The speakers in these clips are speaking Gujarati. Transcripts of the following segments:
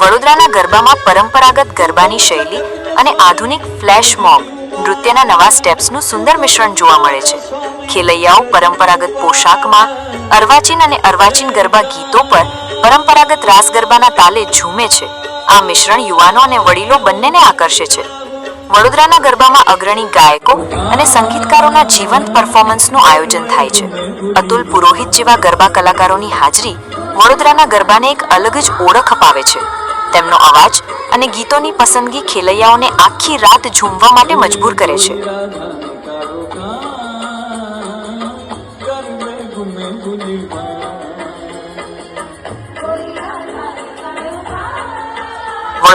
વડોદરાના ગરબામાં પરંપરાગત ગરબાની શૈલી અને આધુનિક ફ્લેશ મોબ નૃત્યના નવા સ્ટેપ્સનું સુંદર મિશ્રણ જોવા મળે છે. ખેલૈયાઓ પરંપરાગત પોશાકમાં અર્વાચીન અને અર્વાચીન ગરબા ગીતો પર પરંપરાગત રાસ ગરબાના તાલે ઝૂમે છે. આ મિશ્રણ યુવાનો અને વડીલો બંનેને આકર્ષે છે. વડોદરાના ગરબામાં અગ્રણી ગાયકો અને સંગીતકારોના જીવંત પરફોર્મન્સનું આયોજન થાય છે. અતુલ પુરોહિત જેવા ગરબા કલાકારોની હાજરી વડોદરાના ગરબાને એક અલગ જ ઓળખ અપાવે છે. તેમનો અવાજ અને ગીતોની પસંદગી ખેલૈયાઓને આખી રાત ઝૂમવા માટે મજબૂર કરે છે.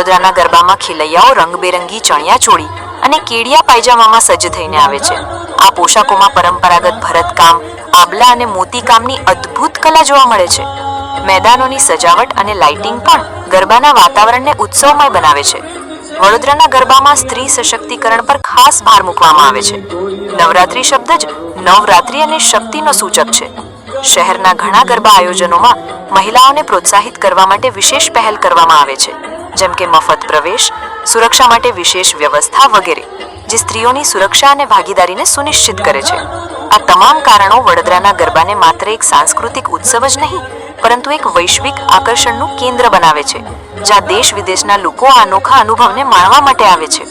વડોદરાના ગરબામાં ખેલૈયાઓ રંગબેરંગી ચણિયા ચોળી અને કેડિયા પાયજામામાં સજ્જ થઈને આવે છે. આ પોશાકોમાં પરંપરાગત ભરતકામ, આબલા અને મોતીકામની અદ્ભુત કલા જોવા મળે છે. મેદાનોની સજાવટ અને લાઇટિંગ પણ ગરબાના વાતાવરણને ઉત્સવમય બનાવે છે. વડોદરાના ગરબામાં સ્ત્રી સશક્તિકરણ પર ખાસ ભાર મૂકવામાં આવે છે. નવરાત્રી શબ્દ જ નવરાત્રી અને શક્તિનો સૂચક છે. શહેરના ઘણા ગરબા આયોજનોમાં મહિલાઓને પ્રોત્સાહિત કરવા માટે વિશેષ પહેલ કરવામાં આવે છે. જેમ કે મફત પ્રવેશ, સુરક્ષા માટે વિશેષ વ્યવસ્થા વગેરે, જે સ્ત્રીઓની સુરક્ષા અને ભાગીદારીને સુનિશ્ચિત કરે છે. આ તમામ કારણો વડોદરાના ગરબાને માત્ર એક સાંસ્કૃતિક ઉત્સવ જ નહીં, પરંતુ એક વૈશ્વિક આકર્ષણનું કેન્દ્ર બનાવે છે, જ્યાં દેશ વિદેશના લોકો આ અનોખા અનુભવને માણવા માટે આવે છે.